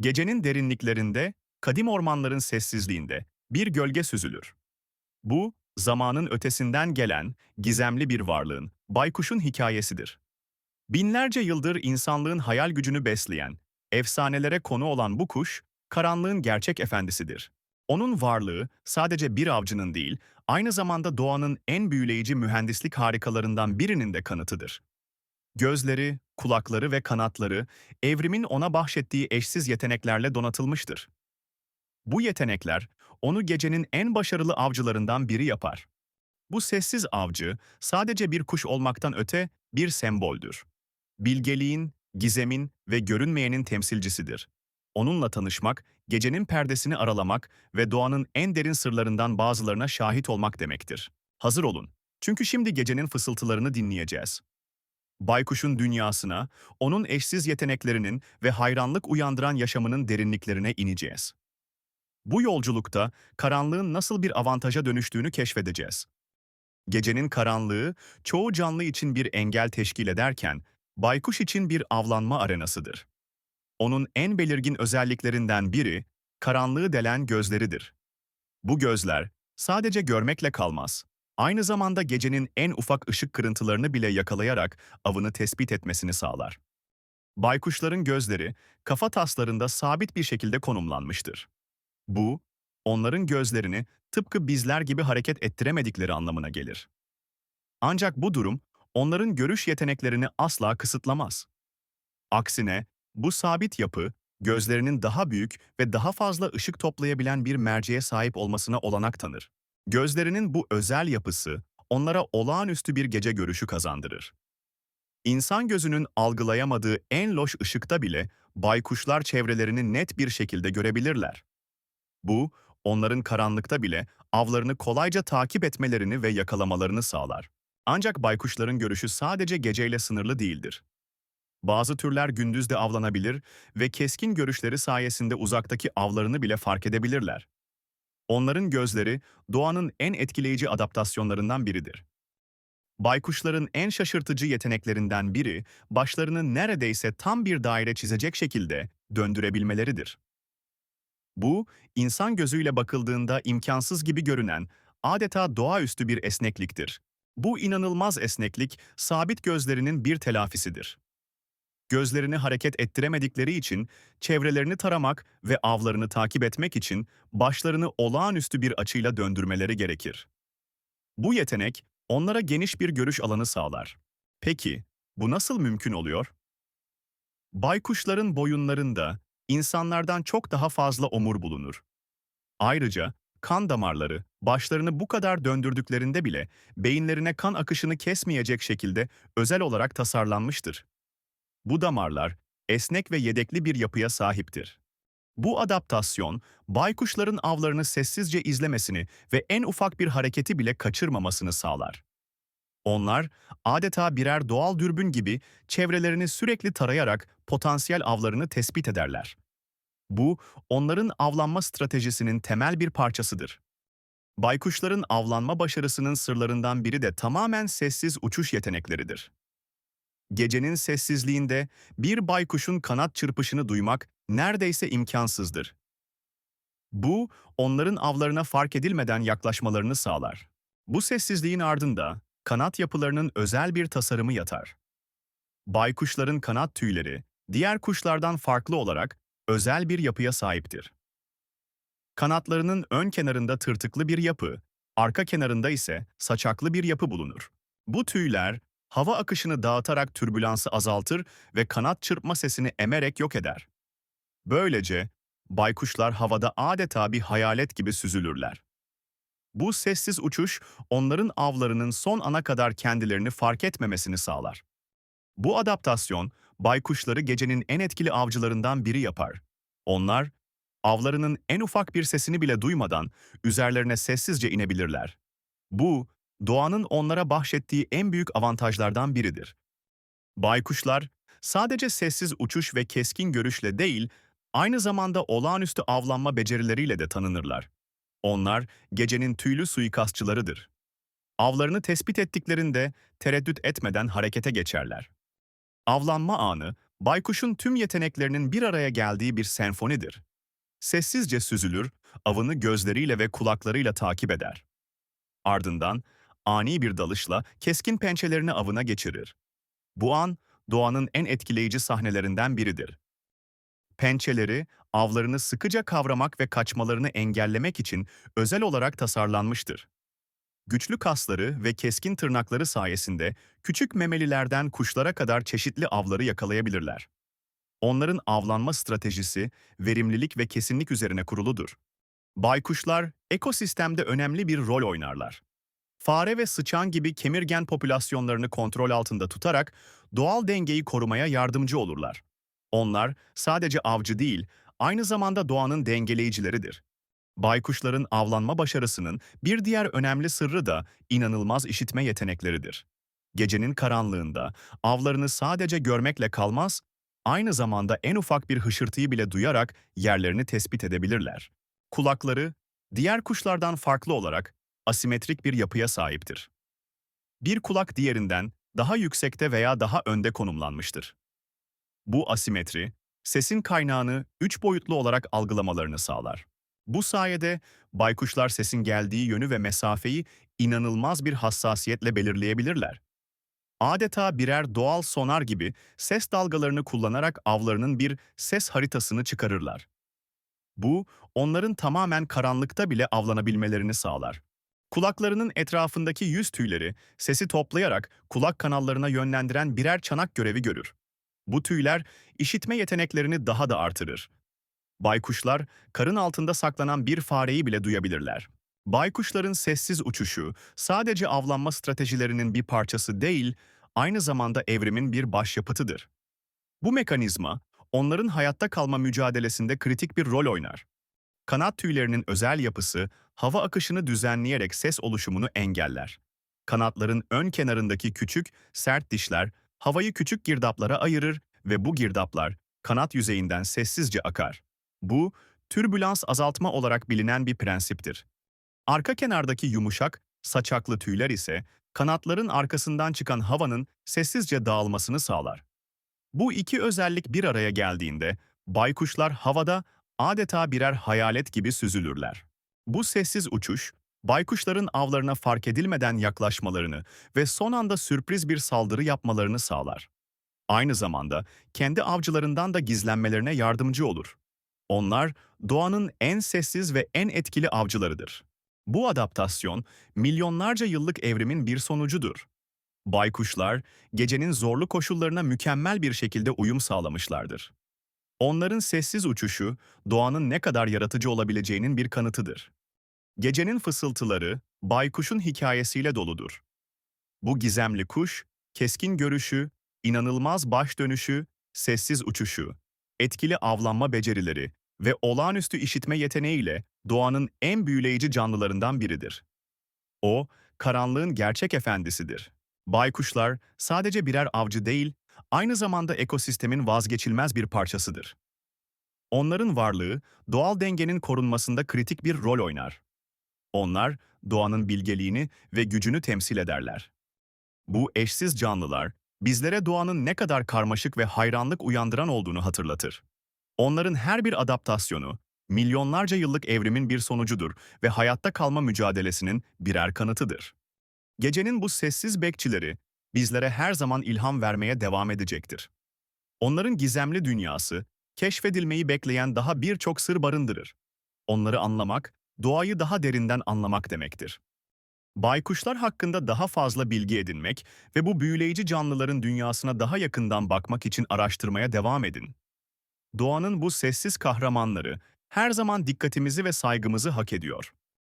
Gecenin derinliklerinde, kadim ormanların sessizliğinde bir gölge süzülür. Bu, zamanın ötesinden gelen, gizemli bir varlığın, baykuşun hikayesidir. Binlerce yıldır insanlığın hayal gücünü besleyen, efsanelere konu olan bu kuş, karanlığın gerçek efendisidir. Onun varlığı sadece bir avcının değil, aynı zamanda doğanın en büyüleyici mühendislik harikalarından birinin de kanıtıdır. Gözleri, kulakları ve kanatları evrimin ona bahşettiği eşsiz yeteneklerle donatılmıştır. Bu yetenekler onu gecenin en başarılı avcılarından biri yapar. Bu sessiz avcı sadece bir kuş olmaktan öte bir semboldür. Bilgeliğin, gizemin ve görünmeyenin temsilcisidir. Onunla tanışmak, gecenin perdesini aralamak ve doğanın en derin sırlarından bazılarına şahit olmak demektir. Hazır olun. Çünkü şimdi gecenin fısıltılarını dinleyeceğiz. Baykuş'un dünyasına, onun eşsiz yeteneklerinin ve hayranlık uyandıran yaşamının derinliklerine ineceğiz. Bu yolculukta karanlığın nasıl bir avantaja dönüştüğünü keşfedeceğiz. Gecenin karanlığı çoğu canlı için bir engel teşkil ederken, baykuş için bir avlanma arenasıdır. Onun en belirgin özelliklerinden biri, karanlığı delen gözleridir. Bu gözler sadece görmekle kalmaz. Aynı zamanda gecenin en ufak ışık kırıntılarını bile yakalayarak avını tespit etmesini sağlar. Baykuşların gözleri kafa taslarında sabit bir şekilde konumlanmıştır. Bu, onların gözlerini tıpkı bizler gibi hareket ettiremedikleri anlamına gelir. Ancak bu durum onların görüş yeteneklerini asla kısıtlamaz. Aksine bu sabit yapı gözlerinin daha büyük ve daha fazla ışık toplayabilen bir merceğe sahip olmasına olanak tanır. Gözlerinin bu özel yapısı onlara olağanüstü bir gece görüşü kazandırır. İnsan gözünün algılayamadığı en loş ışıkta bile baykuşlar çevrelerini net bir şekilde görebilirler. Bu, onların karanlıkta bile avlarını kolayca takip etmelerini ve yakalamalarını sağlar. Ancak baykuşların görüşü sadece geceyle sınırlı değildir. Bazı türler gündüz de avlanabilir ve keskin görüşleri sayesinde uzaktaki avlarını bile fark edebilirler. Onların gözleri doğanın en etkileyici adaptasyonlarından biridir. Baykuşların en şaşırtıcı yeteneklerinden biri, başlarını neredeyse tam bir daire çizecek şekilde döndürebilmeleridir. Bu, insan gözüyle bakıldığında imkansız gibi görünen, adeta doğaüstü bir esnekliktir. Bu inanılmaz esneklik, sabit gözlerinin bir telafisidir. Gözlerini hareket ettiremedikleri için, çevrelerini taramak ve avlarını takip etmek için başlarını olağanüstü bir açıyla döndürmeleri gerekir. Bu yetenek, onlara geniş bir görüş alanı sağlar. Peki, bu nasıl mümkün oluyor? Baykuşların boyunlarında insanlardan çok daha fazla omur bulunur. Ayrıca kan damarları başlarını bu kadar döndürdüklerinde bile beyinlerine kan akışını kesmeyecek şekilde özel olarak tasarlanmıştır. Bu damarlar esnek ve yedekli bir yapıya sahiptir. Bu adaptasyon, baykuşların avlarını sessizce izlemesini ve en ufak bir hareketi bile kaçırmamasını sağlar. Onlar, adeta birer doğal dürbün gibi çevrelerini sürekli tarayarak potansiyel avlarını tespit ederler. Bu, onların avlanma stratejisinin temel bir parçasıdır. Baykuşların avlanma başarısının sırlarından biri de tamamen sessiz uçuş yetenekleridir. Gecenin sessizliğinde bir baykuşun kanat çırpışını duymak neredeyse imkansızdır. Bu, onların avlarına fark edilmeden yaklaşmalarını sağlar. Bu sessizliğin ardında kanat yapılarının özel bir tasarımı yatar. Baykuşların kanat tüyleri, diğer kuşlardan farklı olarak özel bir yapıya sahiptir. Kanatlarının ön kenarında tırtıklı bir yapı, arka kenarında ise saçaklı bir yapı bulunur. Bu tüyler, hava akışını dağıtarak türbülansı azaltır ve kanat çırpma sesini emerek yok eder. Böylece, baykuşlar havada adeta bir hayalet gibi süzülürler. Bu sessiz uçuş, onların avlarının son ana kadar kendilerini fark etmemesini sağlar. Bu adaptasyon, baykuşları gecenin en etkili avcılarından biri yapar. Onlar, avlarının en ufak bir sesini bile duymadan üzerlerine sessizce inebilirler. Bu, doğanın onlara bahşettiği en büyük avantajlardan biridir. Baykuşlar, sadece sessiz uçuş ve keskin görüşle değil, aynı zamanda olağanüstü avlanma becerileriyle de tanınırlar. Onlar, gecenin tüylü suikastçılarıdır. Avlarını tespit ettiklerinde tereddüt etmeden harekete geçerler. Avlanma anı, baykuşun tüm yeteneklerinin bir araya geldiği bir senfonidir. Sessizce süzülür, avını gözleriyle ve kulaklarıyla takip eder. Ardından ani bir dalışla keskin pençelerini avına geçirir. Bu an doğanın en etkileyici sahnelerinden biridir. Pençeleri, avlarını sıkıca kavramak ve kaçmalarını engellemek için özel olarak tasarlanmıştır. Güçlü kasları ve keskin tırnakları sayesinde küçük memelilerden kuşlara kadar çeşitli avları yakalayabilirler. Onların avlanma stratejisi, verimlilik ve kesinlik üzerine kuruludur. Baykuşlar, ekosistemde önemli bir rol oynarlar. Fare ve sıçan gibi kemirgen popülasyonlarını kontrol altında tutarak doğal dengeyi korumaya yardımcı olurlar. Onlar sadece avcı değil, aynı zamanda doğanın dengeleyicileridir. Baykuşların avlanma başarısının bir diğer önemli sırrı da inanılmaz işitme yetenekleridir. Gecenin karanlığında avlarını sadece görmekle kalmaz, aynı zamanda en ufak bir hışırtıyı bile duyarak yerlerini tespit edebilirler. Kulakları, diğer kuşlardan farklı olarak asimetrik bir yapıya sahiptir. Bir kulak diğerinden daha yüksekte veya daha önde konumlanmıştır. Bu asimetri, sesin kaynağını üç boyutlu olarak algılamalarını sağlar. Bu sayede baykuşlar sesin geldiği yönü ve mesafeyi inanılmaz bir hassasiyetle belirleyebilirler. Adeta birer doğal sonar gibi ses dalgalarını kullanarak avlarının bir ses haritasını çıkarırlar. Bu, onların tamamen karanlıkta bile avlanabilmelerini sağlar. Kulaklarının etrafındaki yüz tüyleri sesi toplayarak kulak kanallarına yönlendiren birer çanak görevi görür. Bu tüyler işitme yeteneklerini daha da artırır. Baykuşlar, karın altında saklanan bir fareyi bile duyabilirler. Baykuşların sessiz uçuşu sadece avlanma stratejilerinin bir parçası değil, aynı zamanda evrimin bir başyapıtıdır. Bu mekanizma, onların hayatta kalma mücadelesinde kritik bir rol oynar. Kanat tüylerinin özel yapısı, hava akışını düzenleyerek ses oluşumunu engeller. Kanatların ön kenarındaki küçük, sert dişler, havayı küçük girdaplara ayırır ve bu girdaplar, kanat yüzeyinden sessizce akar. Bu, türbülans azaltma olarak bilinen bir prensiptir. Arka kenardaki yumuşak, saçaklı tüyler ise kanatların arkasından çıkan havanın sessizce dağılmasını sağlar. Bu iki özellik bir araya geldiğinde baykuşlar havada adeta birer hayalet gibi süzülürler. Bu sessiz uçuş, baykuşların avlarına fark edilmeden yaklaşmalarını ve son anda sürpriz bir saldırı yapmalarını sağlar. Aynı zamanda kendi avcılarından da gizlenmelerine yardımcı olur. Onlar doğanın en sessiz ve en etkili avcılarıdır. Bu adaptasyon milyonlarca yıllık evrimin bir sonucudur. Baykuşlar gecenin zorlu koşullarına mükemmel bir şekilde uyum sağlamışlardır. Onların sessiz uçuşu doğanın ne kadar yaratıcı olabileceğinin bir kanıtıdır. Gecenin fısıltıları baykuşun hikayesiyle doludur. Bu gizemli kuş, keskin görüşü, inanılmaz baş dönüşü, sessiz uçuşu, etkili avlanma becerileri ve olağanüstü işitme yeteneğiyle doğanın en büyüleyici canlılarından biridir. O, karanlığın gerçek efendisidir. Baykuşlar sadece birer avcı değil, aynı zamanda ekosistemin vazgeçilmez bir parçasıdır. Onların varlığı, doğal dengenin korunmasında kritik bir rol oynar. Onlar, doğanın bilgeliğini ve gücünü temsil ederler. Bu eşsiz canlılar, bizlere doğanın ne kadar karmaşık ve hayranlık uyandıran olduğunu hatırlatır. Onların her bir adaptasyonu, milyonlarca yıllık evrimin bir sonucudur ve hayatta kalma mücadelesinin birer kanıtıdır. Gecenin bu sessiz bekçileri, bizlere her zaman ilham vermeye devam edecektir. Onların gizemli dünyası, keşfedilmeyi bekleyen daha birçok sır barındırır. Onları anlamak, doğayı daha derinden anlamak demektir. Baykuşlar hakkında daha fazla bilgi edinmek ve bu büyüleyici canlıların dünyasına daha yakından bakmak için araştırmaya devam edin. Doğanın bu sessiz kahramanları her zaman dikkatimizi ve saygımızı hak ediyor.